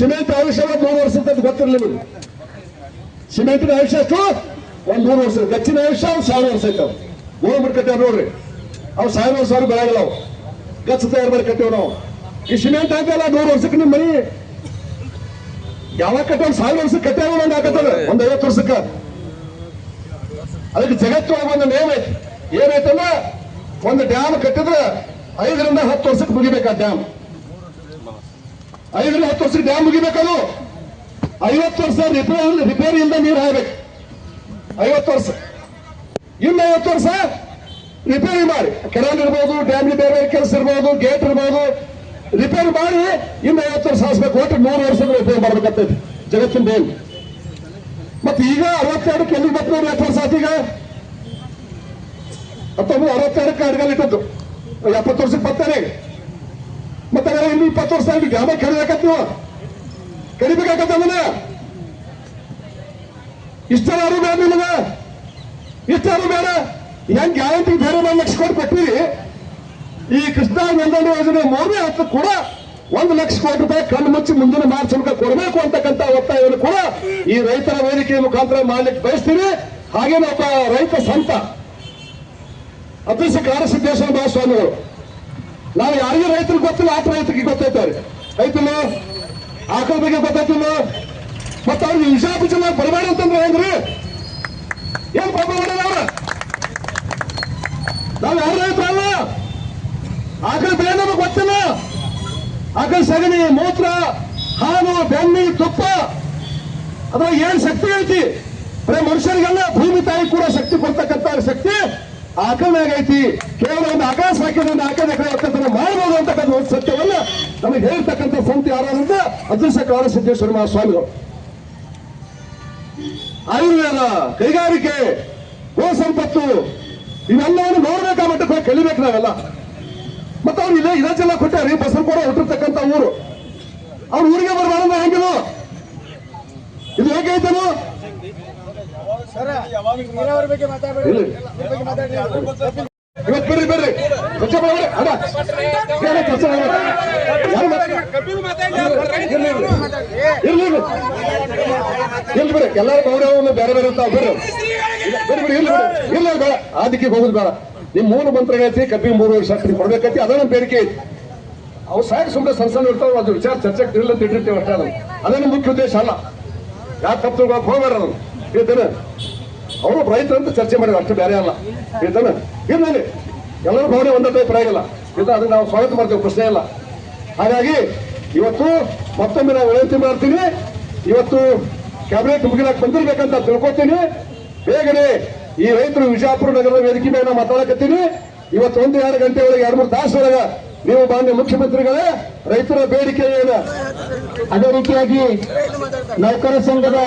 Cement ಆಯುಷ್ಯ ಮೂರು ವರ್ಷ ಅಂತ ಗೊತ್ತಿರಲಿಲ್ಲ ನಿಮಗೆ. ಸಿಮೆಂಟಿನ ಆಯುಷ್ಯ ಎಷ್ಟು? ಒಂದು ಮೂರು ವರ್ಷ. ಗಚ್ಚಿನ ಆಯುಷ್ಯ ಒಂದ್ ಸಾವಿರ ವರ್ಷ ಐತವ್ ಗೋಲ್ಮಟ್ ಕಟ್ಟಾವ ನೋಡ್ರಿ. ಅವು ಸಾವಿರ ಅವ್ರು ಬೆಳಗಲ್ಲ ಅವು. ಗಚ್ಚ ತಯಾರು ಮಾಡಿ ಕಟ್ಟೇವ್ ನಾವು. ಈ ಸಿಮೆಂಟ್ ಹಾಕಲ್ಲ, ನೂರು ವರ್ಷಕ್ಕೆ ನಿಮ್ಮ ಮನಿ. ಯಾವಾಗ ಕಟ್ಟ ಸಾವಿರ ವರ್ಷಕ್ಕೆ ಕಟ್ಟಾವ ಒಂದ್ ಹಾಕತ್ತದ? ಒಂದ್ ಐವತ್ತು ವರ್ಷಕ್ಕ. ಅದಕ್ಕೆ ಜಗತ್ತೊಳಗೆ ಒಂದು ನೇಮ್ ಐತಿ. ಏನೈತಂದ್ರ ಒಂದು ಡ್ಯಾಮ್ ಕಟ್ಟಿದ್ರೆ ಐದರಿಂದ ಹತ್ತು ವರ್ಷಕ್ಕೆ ಮುಗಿಬೇಕಾ ಡ್ಯಾಮ್ ಐದರಿಂದ ಹತ್ತು ವರ್ಷಕ್ಕೆ ಡ್ಯಾಮ್ ಮುಗಿಬೇಕದು. ಐವತ್ತು ವರ್ಷ ರಿಪೇರಿ ರಿಪೇರಿಯಿಂದ ನೀರು ಹಾಯ್ಬೇಕು. ಐವತ್ತು ವರ್ಷ. ಇನ್ನು ಐವತ್ತು ವರ್ಷ ರಿಪೇರಿ ಮಾಡಿ. ಕೆನಾಲ್ ಇರ್ಬೋದು ಡ್ಯಾಮ್ ಬೇರೆ ಕೆಲಸ ಇರ್ಬೋದು ಗೇಟ್ ಇರ್ಬೋದು. ರಿಪೇರಿ ಮಾಡಿ ಇನ್ನು ಐವತ್ತು ವರ್ಷ ಹಾಸ್ಬೇಕು. ಒಟ್ಟು ನೂರು ವರ್ಷದ ರಿಪೇರಿ ಮಾಡ್ಬೇಕಾಗ್ತೈತಿ ಜಗತ್ತಿನ ಬೇಲ್ ಮತ್ತೆ ಈಗ ಅರವತ್ತೆರಡಕ್ಕೆ ಎಲ್ಲಿ ನೋಡಿ ಎಷ್ಟು ವರ್ಷ ಆತೀಗ ಹತ್ತೊಂಬತ್ತು, ಅರವತ್ತೆರಡಕ್ಕೆ ಅಡ್ಗಲ್ಲಿ ಇಟ್ಟದ್ದು. ಎಪ್ಪತ್ತು ವರ್ಷಕ್ಕೆ ಬರ್ತಾರೆ ಮತ್ತೆ ಇನ್ನು ಇಪ್ಪತ್ತು ವರ್ಷ ಆಗಿ ಗ್ರಾಮ ಕಡಿಬೇಕತ್ ನೀವು ಕಡಿಬೇಕಾಗತ್ತ ಅದನ್ನ ಇಷ್ಟಾರು ಬೇಡ ನಿಮಗ ಇಷ್ಟಾರು ಬೇಡ. ಹೆಂಗ್ ಗ್ಯಾರಂಟಿ ಬೇರೆ ಒಂದು ಲಕ್ಷ ಕೋಟಿ ಕೊಟ್ಟಿರಿ? ಈ ಕೃಷ್ಣ ಮೇಲ್ದಂಡೆ ಯೋಜನೆ ಮೂರನೇ ಹತ್ತು ಕೂಡ ಒಂದು ಲಕ್ಷ ಕೋಟಿ ರೂಪಾಯಿ ಕಣ್ಣು ಮುಚ್ಚಿ ಮುಂದಿನ ಮಾರ್ಚ್ ಮೂಲಕ ಕೊಡಬೇಕು ಅಂತಕ್ಕಂಥ ಒತ್ತಾಯವನ್ನು ಕೂಡ ಈ ರೈತರ ವೇದಿಕೆಯ ಮುಖಾಂತರ ಮಾಡ್ಲಿಕ್ಕೆ ಬಯಸ್ತೀವಿ ಹಾಗೇನೆ ಒಬ್ಬ ರೈತ ಸಂತ. ಅದೃಶ್ಯ ಕಾರಸಿದ್ದೇಶ್ವರ ಮಹಾಸ್ವಾಮಿಗಳು. ನಾವು ಯಾರಿಗೂ ರೈತರಿಗೆ ಗೊತ್ತಿಲ್ಲ, ಆತ ರೈತರಿಗೆ ಗೊತ್ತೈತಾರೆ ರೈತನು ಆಕಳ ಬಗ್ಗೆ ಗೊತ್ತಾಯ್ತಿಲ್ಲ? ಮತ್ತೆ ಅವ್ರಿಗೆ ವಿಷ ಜನ ಬರಬೇಡ ಅಂತಂದ್ರೆ ಹೆಂಗ್ರಿ ಏನ್ ಪಾಪ ಮಾಡ್ಯಾರ ಅವ್ರ? ನಾವು ಯಾರು ರೈತರಲ್ಲ ಆಕಳ ಬೆಳೆ ನಮಗೆ ಗೊತ್ತಿಲ್ಲ. ಆಕಳ ಸಗಣಿ, ಮೂತ್ರ, ಹಾಲು, ಬೆಣ್ಣೆ, ತುಪ್ಪ. ಅದ್ರಾಗ ಏನ್ ಶಕ್ತಿ ಐತಿ? ಬರೀ ಮನುಷ್ಯರಿಗೆಲ್ಲ ಭೂಮಿ ತಾಯಿ ಕೂಡ ಶಕ್ತಿ ಕೊಡ್ತಕ್ಕಂತ ಶಕ್ತಿ. ಐತಿ ಕೇವಲ ಒಂದು ಆಕಾಶ ಹಾಕಿದ್ರೆ ಒಂದು ಆಕಳ ಎಕರೆ ಮಾಡಬಹುದು ಅಂತಕ್ಕಂಥ ಒಂದು ಸತ್ಯವನ್ನ ನಮಗೆ ಹೇಳ್ತಕ್ಕಂಥ ಸಂತ ಯಾರಂತ ಅದೃಶ್ಯ ಕಾಲ ಸಿದ್ದೇಶ್ವರ ಮಹಾಸ್ವಾಮಿಗಳು. ಆಯುರ್ವೇದ, ಕೈಗಾರಿಕೆ, ಗೋ ಸಂಪತ್ತು, ಇವೆಲ್ಲವನ್ನು ನೋಡ್ಬೇಕಾ ಮಟ್ಟಕ್ಕೆ ಹೋಗಿ ಕಲಿಬೇಕು ನಾವೆಲ್ಲ. ಮತ್ತೆ ಅವ್ರು ಇಲ್ಲೇ ಇದೇ ಜಿಲ್ಲಾ ಕೊಟ್ಟಾರಿ. ಕೂಡ ಹುಟ್ಟಿರ್ತಕ್ಕಂಥ ಊರು. ಅವ್ರ ಊರಿಗೆ ಬರಬಾರದು ಹೆಂಗಿದು ಇದು ಹೇಗೆ ನೀರಾವರಿ ಬಗ್ಗೆ ಮಾತಾಡಬೇಡಿ ಇಲ್ಲ. ಬಗ್ಗೆ ಮಾತಾಡಿ ಇವತ್ತು ಬರ್ರಿ ಬರ್ರಿ. ಕೆಲಸ ಇರ್ಲಿ ಇರ್ಲಿ ಇರ್ಲಿ. ಬಿಡಿ ಎಲ್ಲರೂ ಗೌರವವನ್ನು ಬೇರೆ ಬೇರೆ ಅಂತ ಬರ್ರಿ. ಇಲ್ಲ, ಬರ್ರಿ ಬಿಡಿ ಇಲ್ಲ ಬಿಡಿ ಇಲ್ಲ ಬೇಡ. ಅದಕ್ಕೆ ಹೋಗುದು ಬೇಡ. ನಿಮ್ ಮೂಲ ಮಂತ್ರ ಐತಿ ಕಬ್ಬಿ ಮೂರು ವರ್ಷ ಕೊಡ್ಬೇಕೈತಿ ಅದ ನಮ್ಮ ಬೇಡಿಕೆ ಐತಿ. ಅವು ಸಾಕು ಸುಮ್ಮನೆ ಸಣ್ಣ ಸಣ್ಣ ಇರ್ತಾವ ಅದು ವಿಚಾರ ಚರ್ಚೆಗೆ ಇಲ್ಲ ಅಂತ ಇಟ್ಟಿರ್ತೀವಿ ಅಷ್ಟೇ ಅದು ಅದೇನು ಮುಖ್ಯ ಉದ್ದೇಶ ಅಲ್ಲ. ಯಾಕೆ ತಪ್ಪು ಹೋಗ್ಬೇಡ ಅದನ್ನು. ಹೇಳ್ತೇನೆ ಅವರು ರೈತರು ಅಂತ ಚರ್ಚೆ ಮಾಡಿದ್ರು, ಅಷ್ಟು ಬೇರೆ ಅಲ್ಲ. ಹೇಳ್ತಾನೆ ಇರ್ಲಿ ಎಲ್ಲರೂ ಭಾವನೆ ಒಂದೇ ಟೈಪ್ ಆಗಿಲ್ಲ ಇದು ಅದನ್ನ ನಾವು ಸ್ವಾಗತ ಮಾಡ್ತೇವೆ, ಪ್ರಶ್ನೆ ಇಲ್ಲ. ಹಾಗಾಗಿ, ಇವತ್ತು ಮತ್ತೊಮ್ಮೆ ನಾವು ವಿನಂತಿ ಮಾಡ್ತೀನಿ. ಇವತ್ತು ಕ್ಯಾಬಿನೆಟ್ ಮುಗಿಲಾಕ್ ಬಂದಿರ್ಬೇಕಂತ ತಿಳ್ಕೊತೀನಿ. ಬೇಗನೆ ಈ ರೈತರು ವಿಜಯಪುರ ನಗರದ ವೇದಿಕೆ ಮೇಲೆ ಮಾತಾಡಕತ್ತೀನಿ. ಇವತ್ತು ಒಂದು ಎರಡು ಗಂಟೆ ಒಳಗೆ ಎರಡು ಮೂರು ತಾಸು ನೀವು ಮಾನ್ಯ ಮುಖ್ಯಮಂತ್ರಿಗಳೇ, ರೈತರ ಬೇಡಿಕೆ ಏನು ಅದೇ ರೀತಿಯಾಗಿ ನೌಕರ ಸಂಘದ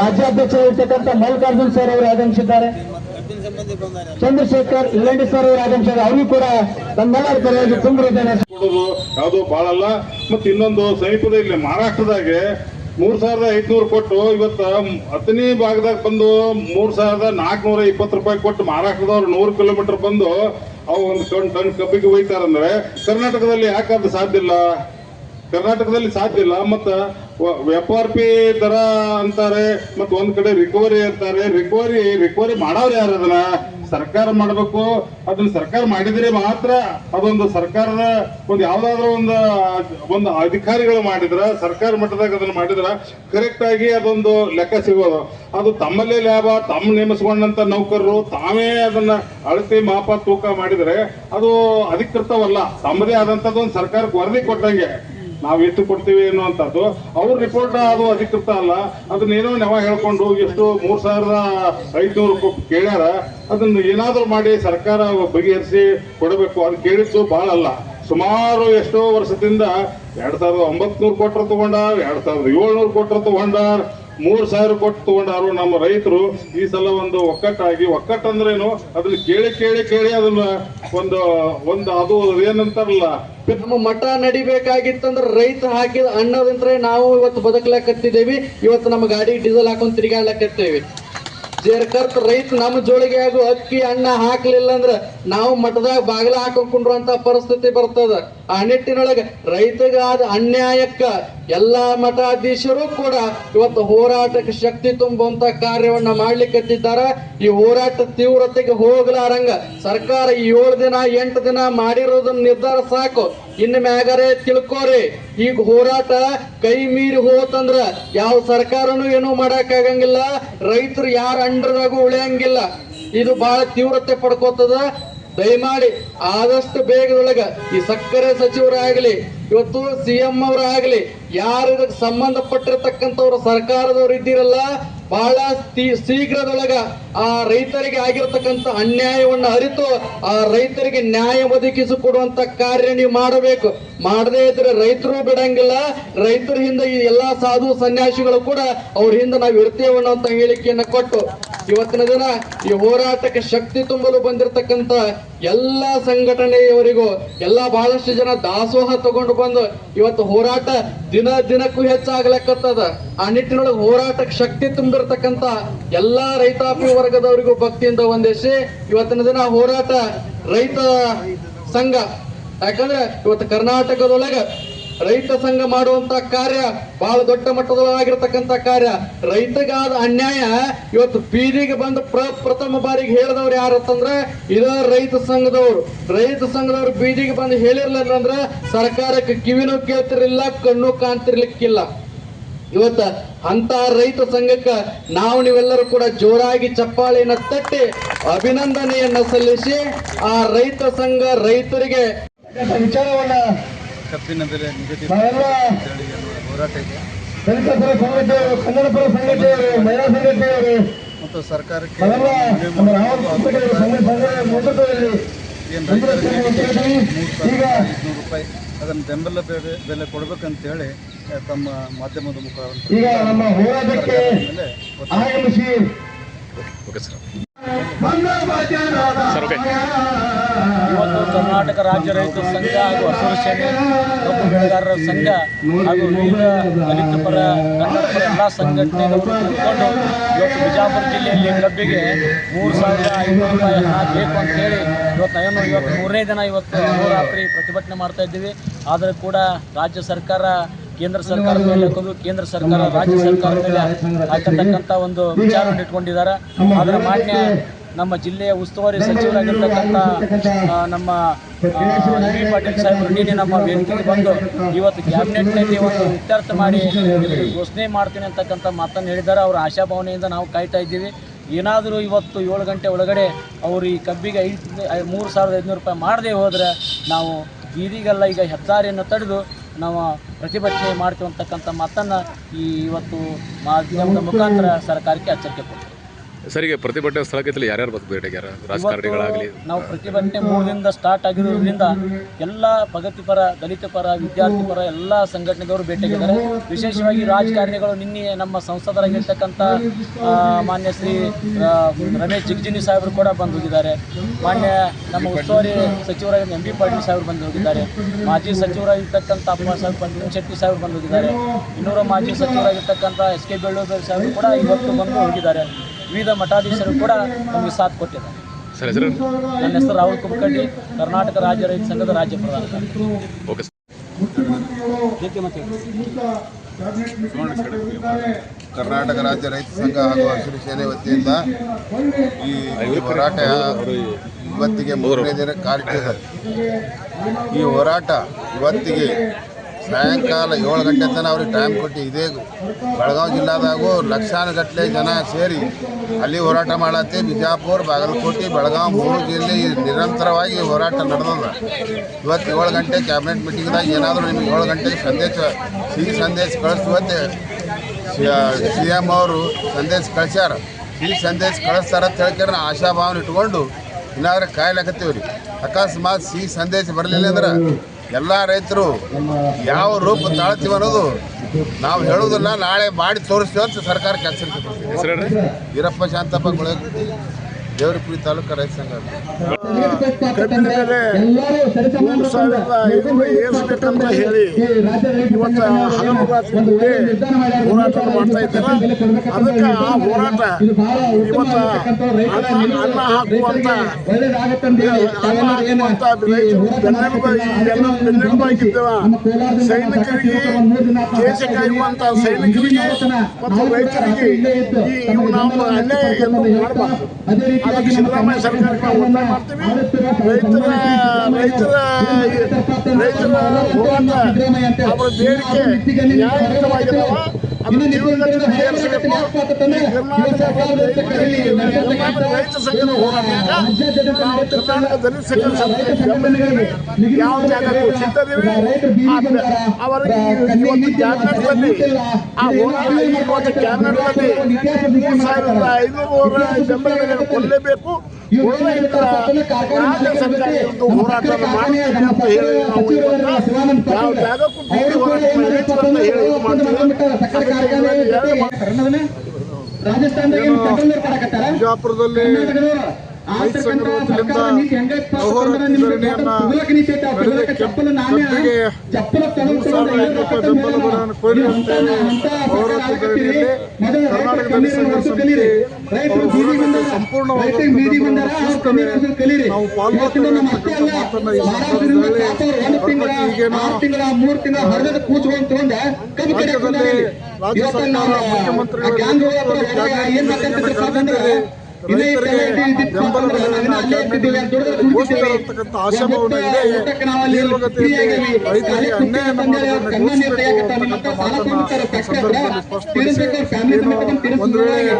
ರಾಜ್ಯಾಧ್ಯಕ್ಷರಾಗಿರ್ತಕ್ಕಂಥ ಮಲ್ಲಿಕಾರ್ಜುನ್ ಸರ್ ಅವರು ಆಗಮಿಸಿದ್ದಾರೆ. ಚಂದ್ರಶೇಖರ್ ಇಲ್ಲಂಡಿ ಸರ್ ಅವರು ಆಗಮಿಸಿದ್ದಾರೆ. ಅವರಿಗೂ ಕೂಡ ತಮ್ಮೆಲ್ಲರ ಪರವಾಗಿ ತುಂಬಿರುತ್ತೇನೆ ಯಾವುದು ಬಾಳಲ್ಲ. ಮತ್ತೆ ಇನ್ನೊಂದು ಸಮೀಪದ ಇಲ್ಲಿ ಮಹಾರಾಷ್ಟ್ರದಾಗೆ ಮೂರ್ ಸಾವಿರದ ಐದ್ನೂರು ಕೊಟ್ಟು ಇವತ್ತ ಹತ್ತನೇ ಭಾಗದಾಗ ಬಂದು ಮೂರ್ ಸಾವಿರದ ನಾಲ್ಕನೂರ ಇಪ್ಪತ್ತು ರೂಪಾಯಿ ಕೊಟ್ಟು ಮಹಾರಾಷ್ಟ್ರದವ್ರು ನೂರು ಕಿಲೋಮೀಟರ್ ಬಂದು ಅವು ಒಂದು ಟನ್ ಟನ್ ಕಬ್ಬಿಗೆ ಒಯ್ತಾರಂದ್ರೆ ಕರ್ನಾಟಕದಲ್ಲಿ ಯಾಕಂತ ಸಾಧ್ಯ ಇಲ್ಲ? ಕರ್ನಾಟಕದಲ್ಲಿ ಸಾಧ್ಯ ಇಲ್ಲ. ಮತ್ತ ಆರ್ ಪಿ ದರ ಅಂತಾರೆ, ಮತ್ತ ಒಂದ್ ಕಡೆ ರಿಕವರಿ ಅಂತಾರೆ. ರಿಕವರಿ ರಿಕವರಿ ಮಾಡೋರು ಯಾರು ಅದನ್ನ? ಸರ್ಕಾರ ಮಾಡಬೇಕು. ಅದನ್ನ ಸರ್ಕಾರ ಮಾಡಿದ್ರೆ ಮಾತ್ರ ಅದೊಂದು ಸರ್ಕಾರದ ಒಂದು ಯಾವ್ದಾದ್ರು ಒಂದು ಒಂದು ಅಧಿಕಾರಿಗಳು ಮಾಡಿದ್ರ, ಸರ್ಕಾರ ಮಟ್ಟದಾಗ ಅದನ್ನ ಮಾಡಿದ್ರ ಕರೆಕ್ಟ್ ಆಗಿ ಅದೊಂದು ಲೆಕ್ಕ ಸಿಗೋದು. ಅದು ತಮ್ಮಲ್ಲೇ ಲಾಭ, ತಮ್ಮ ನೇಮಿಸಿಕೊಂಡಂತ ನೌಕರರು ತಾವೇ ಅದನ್ನ ಅಳತೆ, ಮಾಪ, ತೂಕ ಮಾಡಿದ್ರೆ ಅದು ಅಧಿಕೃತವಲ್ಲ. ತಮ್ಮದೇ ಆದಂತದ್ದು ಒಂದು ಸರ್ಕಾರಕ್ಕೆ ವರದಿ ಕೊಟ್ಟಂಗೆ. ನಾವು ಎಷ್ಟು ಕೊಡ್ತೀವಿ ಅನ್ನುವಂಥದ್ದು. ಅವ್ರ ರಿಪೋರ್ಟ್ ಅದು ಅಧಿಕೃತ ಅಲ್ಲ. ಅದನ್ನ ಏನೋ ನೆವ ಹೇಳ್ಕೊಂಡು ಎಷ್ಟು ಮೂರು ಸಾವಿರದ ಐದುನೂರು ಕೇಳ್ಯಾರ. ಅದನ್ನ ಏನಾದ್ರೂ ಮಾಡಿ ಸರ್ಕಾರ ಬಗೆಹರಿಸಿ ಕೊಡಬೇಕು. ಅದು ಕೇಳಿದ್ದು ಬಹಳ ಅಲ್ಲ. ಸುಮಾರು ಎಷ್ಟೋ ವರ್ಷದಿಂದ ಎರಡು ಸಾವಿರದ ಒಂಬತ್ನೂರು ಕೊಟ್ಟರು ತೊಗೊಂಡಾರ, ಎರಡು ಸಾವಿರದ ಏಳ್ನೂರು ಕೊಟ್ಟರು ತಗೊಂಡಾರ ಮೂರ್ ಸಾವಿರ ಕೊಟ್ಟು ತಗೊಂಡಾರು ನಮ್ಮ ರೈತರು ಈ ಸಲ ಒಂದು ಒಕ್ಕಟ್ಟಾಗಿ, ಒಕ್ಕಟ್ಟಂದ್ರೇನು? ಅದನ್ನ ಕೇಳಿ ಕೇಳಿ ಕೇಳಿ ಅದನ್ನ ಒಂದು ಒಂದು ಅದು ಏನಂತಾರಲ್ಲ? ನಮ್ಮ ಮಠ ನಡಿಬೇಕಾಗಿತ್ತಂದ್ರೆ ರೈತ ಹಾಕಿದ ಅನ್ನದಂದ್ರೆ ನಾವು ಇವತ್ತು ಬದುಕಲಾಕತ್ತಿದ್ದೇವೆ ಇವತ್ತು ನಮ್ಮ ಗಾಡಿ ಡೀಸೆಲ್ ಹಾಕೊಂಡು ತಿರುಗಾಡ್ಲಕತ್ತೇವೆ ಜೇರ್ಕರ್ತ ರೈತ ನಮ್ಮ ಜೋಳಿಗೆ ಆಗು ಅಕ್ಕಿ ಅಣ್ಣ ಹಾಕ್ಲಿಲ್ಲ ಅಂದ್ರ ನಾವು ಮಠದಾಗ ಬಾಗಿಲ ಹಾಕೊಂಡ್ರುವಂತ ಪರಿಸ್ಥಿತಿ ಬರ್ತದ. ಆ ನಿಟ್ಟಿನೊಳಗೆ ರೈತಗಾದ ಅನ್ಯಾಯಕ್ಕ ಎಲ್ಲಾ ಮಠಾಧೀಶರು ಕೂಡ ಇವತ್ತು ಹೋರಾಟಕ್ಕೆ ಶಕ್ತಿ ತುಂಬುವಂತ ಕಾರ್ಯವನ್ನ ಮಾಡ್ಲಿಕ್ಕತ್ತಿದ್ದಾರ. ಈ ಹೋರಾಟ ತೀವ್ರತೆಗೆ ಹೋಗ್ಲಾರಂಗ ಸರ್ಕಾರ ಏಳು ದಿನ, ಎಂಟು ದಿನ ಮಾಡಿರೋದನ್ನ ನಿರ್ಧಾರ ಸಾಕು. ಇನ್ನು ಮ್ಯಾಗರೆ ತಿಳ್ಕೋರಿ. ಈಗ ಹೋರಾಟ ಕೈ ಮೀರಿ ಹೋತಂದ್ರ ಯಾವ ಸರ್ಕಾರನು ಏನೂ ಮಾಡಕ್ ಆಗಂಗಿಲ್ಲ ರೈತರು ಯಾರ ಅಂಡರ್ದಾಗೂ ಉಳಿಯಂಗಿಲ್ಲ. ಇದು ಬಹಳ ತೀವ್ರತೆ ಪಡ್ಕೋತದ. ದಯಮಾಡಿ ಆದಷ್ಟು ಬೇಗದೊಳಗ ಈ ಸಕ್ಕರೆ ಸಚಿವರಾಗಲಿ ಇವತ್ತು ಸಿ ಎಂ ಅವರಾಗಲಿ ಯಾರು ಇದಕ್ಕೆ ಸಂಬಂಧಪಟ್ಟಿರ್ತಕ್ಕಂಥವ್ರು ಸರ್ಕಾರದವ್ರು ಇದ್ದೀರಲ್ಲ, ಬಹಳ ಶೀಘ್ರದೊಳಗ ಆ ರೈತರಿಗೆ ಆಗಿರತಕ್ಕಂಥ ಅನ್ಯಾಯವನ್ನು ಅರಿತು ಆ ರೈತರಿಗೆ ನ್ಯಾಯ ಒದಗಿಸಿಕೊಡುವಂತ ಕಾರ್ಯ ನೀವು ಮಾಡಬೇಕು. ಮಾಡದೇ ಇದ್ರೆ ರೈತರು ಬಿಡಂಗಿಲ್ಲ, ರೈತರ ಹಿಂದೆ ಈ ಎಲ್ಲಾ ಸಾಧು ಸನ್ಯಾಸಿಗಳು ಕೂಡ ಅವ್ರ ಹಿಂದೆ ನಾವು ಇರ್ತೇವೆ ಅಂತ ಹೇಳಿಕೆಯನ್ನ ಕೊಟ್ಟು ಇವತ್ತಿನ ದಿನ ಈ ಹೋರಾಟಕ್ಕೆ ಶಕ್ತಿ ತುಂಬಲು ಬಂದಿರತಕ್ಕಂತ ಎಲ್ಲಾ ಸಂಘಟನೆಯವರಿಗೂ ಎಲ್ಲಾ ಬಹಳಷ್ಟು ಜನ ದಾಸೋಹ ತಗೊಂಡು ಬಂದು ಇವತ್ತು ಹೋರಾಟ ದಿನ ದಿನಕ್ಕೂ ಹೆಚ್ಚಾಗ್ಲಕ್ಕತ್ತದ. ಆ ನಿಟ್ಟಿನೊಳಗೆ ಹೋರಾಟಕ್ಕೆ ಶಕ್ತಿ ತುಂಬಿರ್ತಕ್ಕಂತ ಎಲ್ಲಾ ರೈತಾಪಿ ವರ್ಗದವರಿಗೂ ಭಕ್ತಿಯಿಂದ ವಂದಿಸಿ ಇವತ್ತಿನ ದಿನ ಹೋರಾಟ ರೈತ ಸಂಘ. ಯಾಕಂದ್ರೆ ಇವತ್ತು ಕರ್ನಾಟಕದೊಳಗ ರೈತ ಸಂಘ ಮಾಡುವಂತ ಕಾರ್ಯ ಬಹಳ ದೊಡ್ಡ ಮಟ್ಟದಾಗಿರ್ತಕ್ಕಂತ ಕಾರ್ಯ. ರೈತಗಾದ ಅನ್ಯಾಯ ಇವತ್ತು ಬೀದಿಗೆ ಬಂದು ಪ್ರ, ಪ್ರಥಮ ಬಾರಿಗೆ ಹೇಳಿದವ್ರು ಯಾರು ಅಂತಂದ್ರೆ ಇದ ರೈತ ಸಂಘದವರು. ರೈತ ಸಂಘದವ್ರು ಬೀದಿಗೆ ಬಂದು ಹೇಳಿರ್ಲಿಲ್ಲ ಅಂದ್ರೆ ಸರ್ಕಾರಕ್ಕೆ ಕಿವಿನೂ ಕೇಳ್ತಿರ್ಲಿಲ್ಲ ಕಣ್ಣು ಕಾಣ್ತಿರ್ಲಿಕ್ಕಿಲ್ಲ. ಇವತ್ತ ಅಂತ ರೈತ ಸಂಘಕ್ಕೆ ನಾವು ನೀವೆಲ್ಲರೂ ಕೂಡ ಜೋರಾಗಿ ಚಪ್ಪಾಳೆಯನ್ನ ತಟ್ಟಿ ಅಭಿನಂದನೆಯನ್ನ ಸಲ್ಲಿಸಿ ಆ ರೈತ ಸಂಘ ರೈತರಿಗೆ ವಿಚಾರವನ್ನ ಕಬ್ಬಿನ ಬೆಲೆ ನಿಗದಿ ಅಂತೇಳಿ ಹೋರಾಟ ಇದೆ. ಮತ್ತು ಸರ್ಕಾರಕ್ಕೆ ಏನು ರೈತರಿಗೆ ಮೂರು ಐದುನೂರು ರೂಪಾಯಿ ಅದನ್ನು ಬೆಂಬಲ ಬೆಲೆ ಬೆಲೆ ಕೊಡಬೇಕಂತೇಳಿ ಹೇಳಿ ತಮ್ಮ ಮಾಧ್ಯಮದ ಮುಖಾಂತರ ಇವತ್ತು ಕರ್ನಾಟಕ ರಾಜ್ಯ ರೈತ ಸಂಘ ಹಾಗೂ ಹಸಿರು ಸೇನೆ, ಕಬ್ಬು ಬೆಳೆಗಾರರ ಸಂಘ ಹಾಗೂ ವಿವಿಧ ದಲಿತ ಪರ, ಕನ್ನಡ ಎಲ್ಲ ಸಂಘಟನೆಗಳು ಕೂತ್ಕೊಂಡು ಇವತ್ತು ಬಿಜಾಪುರ ಜಿಲ್ಲೆಯಲ್ಲಿ ಕಬ್ಬಿಗೆ ಮೂರು ಸಾವಿರದ ಐನೂರು ರೂಪಾಯಿ ಹಣ ಬೇಕು ಅಂತ ಹೇಳಿ ಇವತ್ತು ಏನು ಇವತ್ತು ಮೂರನೇ ದಿನ ಇವತ್ತು ರಾತ್ರಿ ಪ್ರತಿಭಟನೆ ಮಾಡ್ತಾ ಇದ್ದೀವಿ. ಆದರೆ ಕೂಡ ರಾಜ್ಯ ಸರ್ಕಾರ, ಕೇಂದ್ರ ಸರ್ಕಾರದ ಮೇಲೆ ಹಾಕೋದು ಕೇಂದ್ರ ಸರ್ಕಾರ, ರಾಜ್ಯ ಸರ್ಕಾರದ ಮೇಲೆ ಹಾಕತಕ್ಕಂಥ ಒಂದು ವಿಚಾರವನ್ನು ಇಟ್ಕೊಂಡಿದ್ದಾರೆ. ಅದರ ಮಾನ್ಯ ನಮ್ಮ ಜಿಲ್ಲೆಯ ಉಸ್ತುವಾರಿ ಸಚಿವರಾಗಿರ್ತಕ್ಕಂಥ ನಮ್ಮ ನವೀನ್ ಪಾಟೀಲ್ ಸಾಹೇಬರು ನಿನ್ನೆ ನಮ್ಮ ವೇದಿಕೆಗೆ ಬಂದು ಇವತ್ತು ಕ್ಯಾಬಿನೆಟ್ನಲ್ಲಿ ಒಂದು ಇತ್ಯರ್ಥ ಮಾಡಿ ಘೋಷಣೆ ಮಾಡ್ತೀನಿ ಅಂತಕ್ಕಂಥ ಮಾತನ್ನು ಹೇಳಿದ್ದಾರೆ. ಅವರ ಆಶಾಭಾವನೆಯಿಂದ ನಾವು ಕಾಯ್ತಾ ಇದ್ದೀವಿ. ಏನಾದರೂ ಇವತ್ತು ಏಳು ಗಂಟೆ ಒಳಗಡೆ ಅವರು ಈ ಕಬ್ಬಿಗೆ ಐದು ಮೂರು ಸಾವಿರದ ಐದುನೂರು ರೂಪಾಯಿ ಮಾಡದೇ ಹೋದರೆ ನಾವು ಬೀದಿಗೆಲ್ಲ ಈಗ ಹೆದ್ದಾರಿಯನ್ನು ತಡೆದು ನಾವು ಪ್ರತಿಭಟನೆ ಮಾಡ್ತೀವಿ ಅಂತಕ್ಕಂಥ ಮಾತನ್ನು ಈ ಇವತ್ತು ಮಾಧ್ಯಮದ ಮುಖಾಂತರ ಸರ್ಕಾರಕ್ಕೆ ಎಚ್ಚರಿಕೆ ಕೊಡ್ತೀವಿ. ಸರಿಗೆ ಪ್ರತಿಭಟನೆ ಸ್ಥಳಕ್ಕೆ ಯಾರ್ಯಾರು ಬಂದು ಭೇಟಿಯಾರ ರಾಜಕಾರಣಿಗಳಾಗಲಿ ನಾವು ಪ್ರತಿಭಟನೆ ಮೂರದಿಂದ ಸ್ಟಾರ್ಟ್ ಆಗಿರೋದ್ರಿಂದ ಎಲ್ಲ ಪ್ರಗತಿಪರ ದಲಿತ ಪರ ವಿದ್ಯಾರ್ಥಿ ಪರ ಎಲ್ಲ ಸಂಘಟನೆದವರು ಭೇಟಿಯಾಗಿದ್ದಾರೆ ವಿಶೇಷವಾಗಿ ರಾಜಕಾರಣಿಗಳು ನಿನ್ನೆ ನಮ್ಮ ಸಂಸದರಾಗಿರ್ತಕ್ಕಂಥ ಮಾನ್ಯ ಶ್ರೀ ರಮೇಶ್ ಜಿಗ್ಜಿನಿ ಸಾಹೇಬರು ಕೂಡ ಬಂದು ಹೋಗಿದ್ದಾರೆ. ಮಾನ್ಯ ನಮ್ಮ ಉಸ್ತುವಾರಿ ಸಚಿವರಾಗಿ ಎಂ ಬಿ ಪಾಟೀಲ್ ಸಾಹೇಬರು ಬಂದು ಹೋಗಿದ್ದಾರೆ. ಮಾಜಿ ಸಚಿವರಾಗಿರ್ತಕ್ಕಂಥ ಅಪ್ಪ ಸಾಹೇಬ್ ಪಂಡಿತ್ ಶೆಟ್ಟಿ ಸಾಹೇಬರು ಬಂದು ಹೋಗಿದ್ದಾರೆ. ಇನ್ನೂರ ಮಾಜಿ ಸಚಿವರಾಗಿರ್ತಕ್ಕಂಥ ಎಸ್ ಕೆ ಬೆಳ್ಳೂರು ಸಾಹೇಬರು ಕೂಡ ಇವತ್ತು ಬಂದು ಹೋಗಿದ್ದಾರೆ. ವಿವಿಧ ಮಠಾಧೀಶರು ಕೂಡ ನಮಗೆ ಸಾಥ್ ಕೊಟ್ಟಿದ್ದಾರೆ. ಸರ್ ಹೆಸರು ನನ್ನ ಹೆಸರು ರಾಹುಲ್ ಕುಲಕರ್ಣಿ ಕರ್ನಾಟಕ ರಾಜ್ಯ ರೈತ ಸಂಘದ ರಾಜ್ಯ ಪ್ರಧಾನ ಕಾರ್ಯದರ್ಶಿ. ಓಕೆ ಕರ್ನಾಟಕ ರಾಜ್ಯ ರೈತ ಸಂಘ ಹಾಗೂ ಹಸಿರು ಸೇನೆ ವತಿಯಿಂದ ಈ ಈ ಹೋರಾಟ ಇವತ್ತಿಗೆ ಮೂರನೇ ದಿನ ಕಾರ್ಯ ಈ ಹೋರಾಟ ಇವತ್ತಿಗೆ ಸಾಯಂಕಾಲ ಏಳು ಗಂಟೆ ತನಕ ಅವ್ರಿಗೆ ಟೈಮ್ ಕೊಟ್ಟು ಇದೇ ಬೆಳಗಾವಿ ಜಿಲ್ಲಾದಾಗೂ ಲಕ್ಷಾನುಗಟ್ಟಲೆ ಜನ ಸೇರಿ ಅಲ್ಲಿ ಹೋರಾಟ ಮಾಡತ್ತೆ. ಬಿಜಾಪುರ, ಬಾಗಲಕೋಟೆ, ಬೆಳಗಾವಿ ಮೂರು ಜಿಲ್ಲೆ ನಿರಂತರವಾಗಿ ಹೋರಾಟ ನಡೆದದ. ಇವತ್ತು ಏಳು ಗಂಟೆ ಕ್ಯಾಬಿನೆಟ್ ಮೀಟಿಂಗ್ದಾಗ ಏನಾದರೂ ನಿಮ್ಗೆ ಏಳು ಗಂಟೆಗೆ ಸಂದೇಶ, ಸಿಹಿ ಸಂದೇಶ ಕಳಿಸುವಂತೆ ಸಿ ಎಂ ಅವರು ಸಂದೇಶ ಕಳಿಸ್ಯಾರ. ಸಿಹಿ ಸಂದೇಶ ಕಳಿಸ್ತಾರ ಅಂತ ನಾವು ಆಶಾಭಾವನೆ ಇಟ್ಕೊಂಡು ಇನ್ನಾದ್ರೆ ರೀ ಅಕಸ್ಮಾತ್ ಸಿಹಿ ಸಂದೇಶ ಬರಲಿಲ್ಲ ಅಂದ್ರೆ ಎಲ್ಲ ರೈತರು ಯಾವ ರೂಪ ತಾಳ್ತೀವಿ ಅನ್ನೋದು ನಾವು ಹೇಳೋದನ್ನ ನಾಳೆ ಮಾಡಿ ತೋರಿಸ್ತೀವಿ ಅಂತ ಸರ್ಕಾರ ಕೆಲಸ ವೀರಪ್ಪ ಶಾಂತಪ್ಪ ಗುಳೆ ದೇವರಪುರಿ ತಾಲೂಕು ರೈತ ಸಂಘ ಏರಿಸಬೇಕಂತ ಹೇಳಿ ಇವತ್ತು ಹಲವು ಹೋರಾಟ ಮಾಡ್ತಾ ಇದ್ದಾರೆ. ಅದಕ್ಕೆ ಆ ಹೋರಾಟ ಇವತ್ತು ಅನ್ನ ಅನ್ನ ಹಾಕುವಂತ ಅನ್ನ ಹಾಕುವಂತ ರೈತರು ಬೆನ್ನೆಲುಬು ಇವೆಲ್ಲ ಬೆನ್ನೆಲುಬಾಗಿದ್ದೇವ ಸೈನಿಕರಿಗೆ ದೇಶ ಕಾಯುವಂತ ಸೈನಿಕರಿಗೆ ಮತ್ತು ರೈತರಿಗೆ ಈ ಇವು ನಾವು ಅನ್ಯಾಯ ಮಾಡಬಾರ್ದು. ಅದಕ್ಕೆ ಸಿದ್ದರಾಮಯ್ಯ ಸರ್ಕಾರಕ್ಕೆ ನಾವು ಒತ್ತಾಯ ಮಾಡ್ತೀವಿ. ರೈತರ ರೈತರ ರೈತರ ಹೋರಾಟ ಅವರ ಬೇಡಿಕೆ ನ್ಯಾಯಯುತವಾಗಿದ್ದಾವ ಅದನ್ನು ಜೀವನದಲ್ಲಿ ಏರಿಸಬೇಕು ಈ ಕರ್ನಾಟಕ ಕರ್ನಾಟಕ ರೈತ ಸಂಘದ ಹೋರಾಟಕ್ಕೆ ನಾವು ಕರ್ನಾಟಕ ದಲಿತ ಸಂಘದ ಸಂಸ್ಥೆ ಬೆಂಬಲಿಗೆ ಯಾವ ಜಾಗಕ್ಕೂ ಸಿದ್ಧದಿವೆ ಆದ್ರೆ ಅವರಿಗೆ ಇವತ್ತು ಕ್ಯಾಬಿನೆಟ್ನಲ್ಲಿ ಆ ಹೋರಾಟ ಇವತ್ತು ಕ್ಯಾಬಿನೆಟ್ನಲ್ಲಿ ಮೂರು ಸಾವಿರದ ಐನೂರು ಬೆಂಬಲಿಗರನ್ನು ಕೊಲ್ಲಲೇಬೇಕು ಕೊಲ್ಲಲಿಕ್ಕೆ ರಾಜ್ಯ ಸರ್ಕಾರ ಒಂದು ಹೋರಾಟವನ್ನು ಮಾಡ್ತೀವಿ ಅಂತ ಹೇಳಿ ನಾವು ಇವತ್ತು ಯಾವ ಜಾಗಕ್ಕೂ ಬೀದಿ ಹೋರಾಟ ರೈತರು ಅಂತ ಹೇಳಿ ಇದು ರಾಜಸ್ಥಾನದಾಗ ಏನು ಪೆಟ್ರೋಲ್ ನೀರು ಕೊಡಕತ್ತಾರ ಬಿಜಾಪುರದಲ್ಲಿ ಕರ್ನಾಟಕದವರು ರೈತ ಸಂಘದ ವತಿಯಿಂದ ಹೋರಾಟ ಧರಣಿಯನ್ನ ಚಪ್ಪಲ ನಾಣ್ಯ ಕಬ್ಬಿಗೆ ಚಪ್ಪಲ ಮೂರು ಸಾವಿರದ ಐನೂರು ರೂಪಾಯಿ ಬೆಂಬಲ ಬೆಲೆಯನ್ನು ಕೊಡಿ ಅಂತ ಹೇಳಿ ಹೋರಾಟ ಧರಣಿಯಲ್ಲಿ ಕರ್ನಾಟಕ ದಲಿತ ಸಂಘ ಸಮಿತಿ ರೈತರು ಅವರ ಬೀದಿ ಬಂದಾರ ಸಂಪೂರ್ಣವಾದ ರೈತರಿಗೆ ಬೀದಿ ಬಂದಾರ ಅವ್ರ ಕಣ್ಣೀರ್ ಕಲೀರಿ. ನಾವು ಪಾಲ್ಗೊಳ್ತಾ ನಮ್ಮ ಅಷ್ಟೇ ಅಲ್ಲ, ಮಾತನ್ನ ಈ ಮಹಾರಾಷ್ಟ್ರದಿಂದ ಸಂದರ್ಭದಲ್ಲಿ ಕಾಸರಗೋಡು ಒಂದು ತಿಂಗಳ ಬರ್ಬೇಕು. ಈಗೇನೋ ಆರು ತಿಂಗಳ ಮೂರು ತಿಂಗಳ ಹೊರಗಡೆ ಕೂಚ್ಕೊಂಡು ತಗೊಂಡ ಕಬ್ಬು ರಾಜ್ಯ ಸರ್ಕಾರ ಮುಖ್ಯಮಂತ್ರಿಗಳು ಆಶಾಭಾವನೆ ಇದೆ ತೀವ್ರಗತಿಯಲ್ಲಿ ರೈತರಿಗೆ ಅನ್ಯಾಯ ಮಾಡೋದನ್ನು ಘೋಷಿಸಬೇಕು ಅಂತಕ್ಕಂಥ ಮಾತನ್ನ ಸಂದರ್ಭದಲ್ಲಿ ಸ್ಪಷ್ಟಪಡಿಸಿ ಏನು ಒಂದು ವೇಳೆ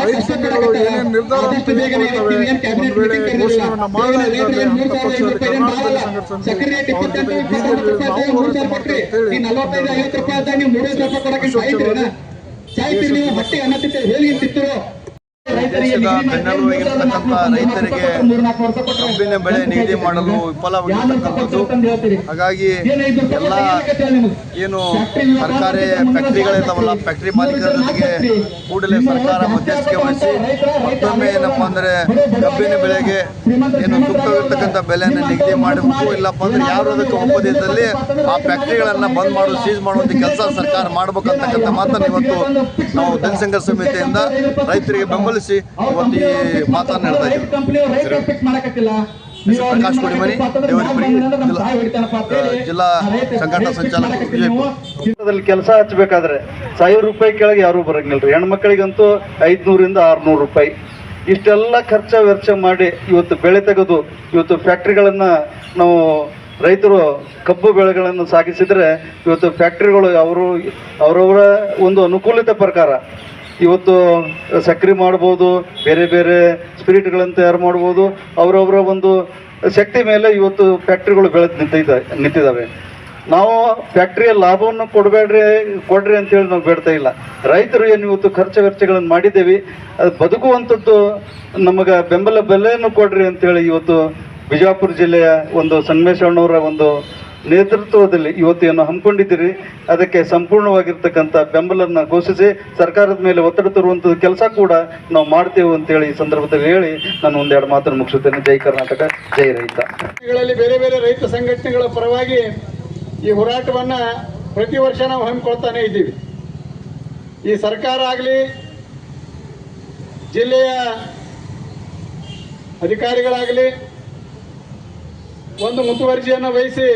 ರೈತ ಸಂಘಗಳು ಏನೇನು ನಿರ್ಧಾರವನ್ನು ತೆಗೆದುಕೊಳ್ತವೆ ಒಂದು ವೇಳೆ ಘೋಷಣೆಯನ್ನು ಮಾಡಲಾಗಿದ್ದಾರೆ ಅಂತ ಪಕ್ಷದಲ್ಲಿ ಕರ್ನಾಟಕ ಸಂಘ ಸಮಿತಿ ಅವ್ರ ಜೊತೆಗೆ ಬೀದಿಯಲ್ಲಿ ನಾವು ಹೋರಾಟ ಮಾಡ್ತೇವೆ ಅಂತ ಹೇಳಿ ಐವತ್ತು ರೂಪಾಯಿ ಆದಾಗ ನೀವು ಸಾಯ್ತೀರಿ ಹೊಟ್ಟೆ ಅನ್ನ ತಿಂತೀರಿ ಹೇಳಿ ತಿಂತಿರೋ ದೇಶದ ಬೆನ್ನೆಲುಬಾಗಿರ್ತಕ್ಕಂಥ ರೈತರಿಗೆ ಕಬ್ಬಿನ ಬೆಳೆ ನಿಗದಿ ಮಾಡಲು ವಿಫಲವಾಗಿರ್ತಕ್ಕಂಥದ್ದು ಹಾಗಾಗಿ ಎಲ್ಲ ಏನು ಸರ್ಕಾರಿ ಫ್ಯಾಕ್ಟ್ರಿಗಳಿದ್ದಾವಲ್ಲ ಫ್ಯಾಕ್ಟ್ರಿ ಮಾಲೀಕರ ಜೊತೆಗೆ ಕೂಡಲೇ ಸರ್ಕಾರ ಮಧ್ಯಸ್ಥಿಕೆ ವಹಿಸಿ, ಮತ್ತೊಮ್ಮೆ ಏನಪ್ಪ ಅಂದ್ರೆ ಕಬ್ಬಿನ ಬೆಳೆಗೆ ಏನು ಸೂಕ್ತವಿರ್ತಕ್ಕಂಥ ಬೆಲೆಯನ್ನು ನಿಗದಿ ಮಾಡಬೇಕು, ಇಲ್ಲಪ್ಪ ಅಂದ್ರೆ ಯಾರು ಅದಕ್ಕೆ ಒಪ್ಪದಿದ್ದಲ್ಲಿ ಆ ಫ್ಯಾಕ್ಟ್ರಿಗಳನ್ನು ಬಂದ್ ಮಾಡೋದು ಸೀಸ್ ಮಾಡುವಂಥ ಕೆಲಸ ಸರ್ಕಾರ ಮಾಡ್ಬೇಕಂತಕ್ಕಂಥ ಮಾತನ್ನು ಇವತ್ತು ನಾವು ದಲಿತ ಸಮಿತಿಯಿಂದ ರೈತರಿಗೆ ಬೆಂಬಲಿಸಿ ಇವತ್ತು ಈ ಮಾತನ್ನು ಹೇಳ್ತಾ ಇದ್ದೀವಿ. ಪ್ರಕಾಶ್ ಕೊಡಿಮನಿ ಜಿಲ್ಲಾ ಜಿಲ್ಲಾ ಸಂಘಟನಾ ಸಂಚಾಲಕ ವಿಜಯಪುರ ದಲ್ಲಿ ಕೆಲಸ ಹಚ್ಚಬೇಕಾದ್ರೆ ಸಾವಿರ ರೂಪಾಯಿ ಕೆಳಗೆ ಯಾರು ಬರಂಗಿಲ್ರಿ. ಹೆಣ್ಮಕ್ಳಿಗಂತೂ ಐದ್ನೂರಿಂದ ಆರ್ನೂರು ರೂಪಾಯಿ. ಇಷ್ಟೆಲ್ಲ ಖರ್ಚ ವೆಚ್ಚ ಮಾಡಿ ಇವತ್ತು ಬೆಳೆ ತೆಗೆದು ಇವತ್ತು ಫ್ಯಾಕ್ಟ್ರಿಗಳನ್ನ ನಾವು ರೈತರು ಕಬ್ಬು ಬೆಳೆಗಳನ್ನು ಸಾಗಿಸಿದ್ರೆ ಇವತ್ತು ಫ್ಯಾಕ್ಟ್ರಿಗಳು ಅವರು ಅವರವರ ಒಂದು ಅನುಕೂಲತೆ ಪ್ರಕಾರ ಇವತ್ತು ಸಕ್ರಿ ಮಾಡ್ಬೋದು, ಬೇರೆ ಬೇರೆ ಸ್ಪಿರಿಟ್ಗಳನ್ನು ತಯಾರು ಮಾಡ್ಬೋದು, ಅವರವರ ಒಂದು ಶಕ್ತಿ ಮೇಲೆ ಇವತ್ತು ಫ್ಯಾಕ್ಟ್ರಿಗಳು ಬೆಳೆದು ನಿಂತಿದ್ದ ನಿಂತಿದ್ದಾವೆ ನಾವು ಫ್ಯಾಕ್ಟ್ರಿಯ ಲಾಭವನ್ನು ಕೊಡಬೇಡ್ರಿ, ಕೊಡ್ರಿ ಅಂತೇಳಿ ನಾವು ಬೇಡ್ತಾ ಇಲ್ಲ. ರೈತರು ಏನು ಇವತ್ತು ಖರ್ಚು ವೆಚ್ಚಗಳನ್ನು ಮಾಡಿದ್ದೇವೆ, ಅದು ಬದುಕುವಂಥದ್ದು ನಮಗೆ ಬೆಂಬಲ ಬೆಲೆಯನ್ನು ಕೊಡ್ರಿ ಅಂತೇಳಿ ಇವತ್ತು ಬಿಜಾಪುರ ಜಿಲ್ಲೆಯ ಒಂದು ಸಂಗಮೇಶ್ವರಣ್ಣವರ ಒಂದು ನೇತೃತ್ವದಲ್ಲಿ ಇವತ್ತು ಏನು ಹಮ್ಮಿಕೊಂಡಿದ್ದೀರಿ. ಅದಕ್ಕೆ ಸಂಪೂರ್ಣವಾಗಿರ್ತಕ್ಕಂಥ ಬೆಂಬಲನ್ನು ಘೋಷಿಸಿ ಸರ್ಕಾರದ ಮೇಲೆ ಒತ್ತಡ ತರುವಂಥದ್ದು ಕೆಲಸ ಕೂಡ ನಾವು ಮಾಡ್ತೇವೆ ಅಂತೇಳಿ ಈ ಸಂದರ್ಭದಲ್ಲಿ ಹೇಳಿ ನಾನು ಒಂದೆರಡು ಮಾತನ್ನು ಮುಗಿಸುತ್ತೇನೆ. ಜೈ ಕರ್ನಾಟಕ, ಜೈ ರೈತ. ಬೇರೆ ಬೇರೆ ರೈತ ಸಂಘಟನೆಗಳ ಪರವಾಗಿ ಈ ಹೋರಾಟವನ್ನು ಪ್ರತಿ ವರ್ಷ ನಾವು ಹಮ್ಮಿಕೊಳ್ತಾನೆ ಇದ್ದೀವಿ. ಈ ಸರ್ಕಾರ ಆಗಲಿ, ಜಿಲ್ಲೆಯ ಅಧಿಕಾರಿಗಳಾಗಲಿ ಒಂದು ಮುತುವರ್ಜಿಯನ್ನು ವಹಿಸಿ